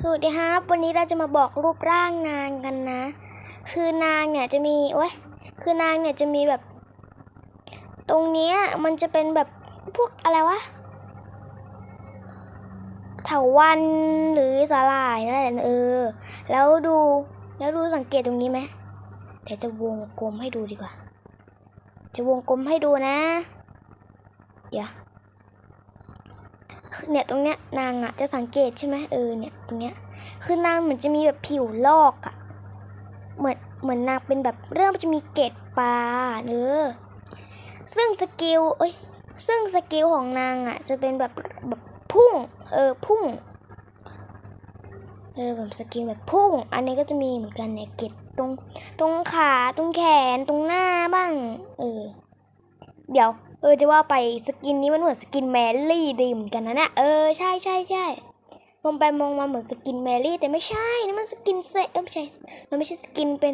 สวัสดีครับ วันนี้เราจะมาบอกรูปร่างนางกันนะ คือนางเนี่ยจะมีโอ้ยคือนางเนี่ยจะมีแบบ ตรงเนี้ยมันจะเป็นแบบพวกอะไรวะเถาวันหรือสาหร่ายนั่นแหละเออ แล้วดูแล้วดูสังเกตตรงนี้ไหมเดี๋ยวจะวงกลมให้ดูดีกว่า จะวงกลมให้ดูนะ เดี๋ยว เนี่ยตรงเนี้ยนางอะจะสังเกตใช่ไหมเออเนี่ยตรงเนี้ยคือนางเหมือนจะมีแบบผิวลอกอะเหมือนเหมือนนางเป็นแบบเริ่มจะมีเกล็ดปลาเนอซึ่งสกิลเอ้ยซึ่งสกิลของนางอะจะเป็นแบบแบบพุ่งเออพุ่งเออแบบสกิลแบบพุ่ง อันนี้ก็จะมีเหมือนกันเนี่ยเกล็ดตรงตรงขาตรงแขนตรงหน้าบ้าง เออ เดี๋ยว เออจะว่าไปสกินนี้มันเหมือนสกินแมรี่ดีเหมือนกันนะเนี่ยเออใช่ใช่ใช่มองไปมองมาเหมือนสกินแมรี่แต่ไม่ใช่นี่มันสกินเซเออไม่ใช่มันไม่ใช่สกินเป็น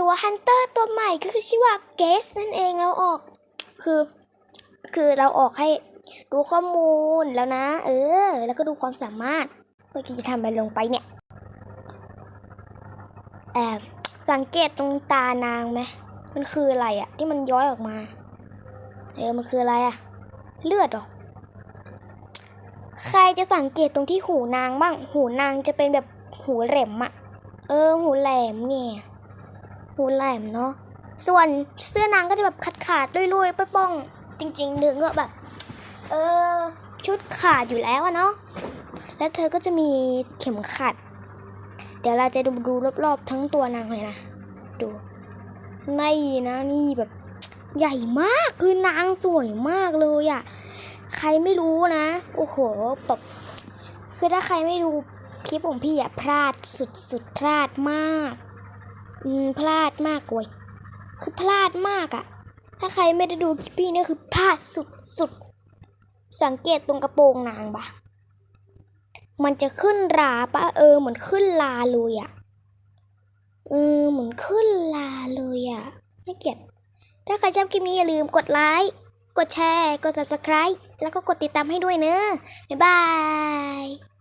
ตัวฮันเตอร์ตัวใหม่ก็คือชื่อว่าเกสนั่นเองเราออก คือ คือเราออกให้ดูข้อมูลแล้วนะ เออ แล้วก็ดูความสามารถเมื่อกี้จะทำอะไรลงไปเนี่ยแอบสังเกตตรงตานางไหมมันคืออะไรอะที่มันย้อยออกมา เออมันคืออะไรอะเลือดหรอ ใครจะสังเกตตรงที่หูนางบ้าง หูนางจะเป็นแบบหูแหลมอะเออ หูแหลมเนี่ย หูแหลมเนาะ ส่วนเสื้อนางก็จะแบบขาดขาดๆลุยๆป้องๆจริงๆเดึงก็แบบ เออ ชุดขาดอยู่แล้วอะเนาะ แล้วเธอก็จะมีเข็มขัด เดี๋ยวเราจะดูดูรอบๆทั้งตัวนางเลยนะ ดูนี่นะนี่แบบ ใหญ่มากคือนางสวยมากเลยอะ่ะ ใครไม่รู้นะ โอ้โหแบบคือถ้าใครไม่ดูคลิปของพี่อะพลาดสุดสุดพลาดมาก อืมพลาดมากเลยคือพลาดมากอะ่ะถ้าใครไม่ได้ดูคลิปพี่เนี่ยคือพลาดสุดสุดสังเกตตรงกระโปรงนางปะมันจะขึ้นราปะเออเหมือนขึ้นลาเลยอะ่ะเออเหมือนขึ้นลาเลยอะน่าเกลียด ถ้าใครชอบคลิปนี้อย่าลืมกดไลค์ กดแชร์ กด subscribe แล้วก็กดติดตามให้ด้วยเนอะบ๊ายบาย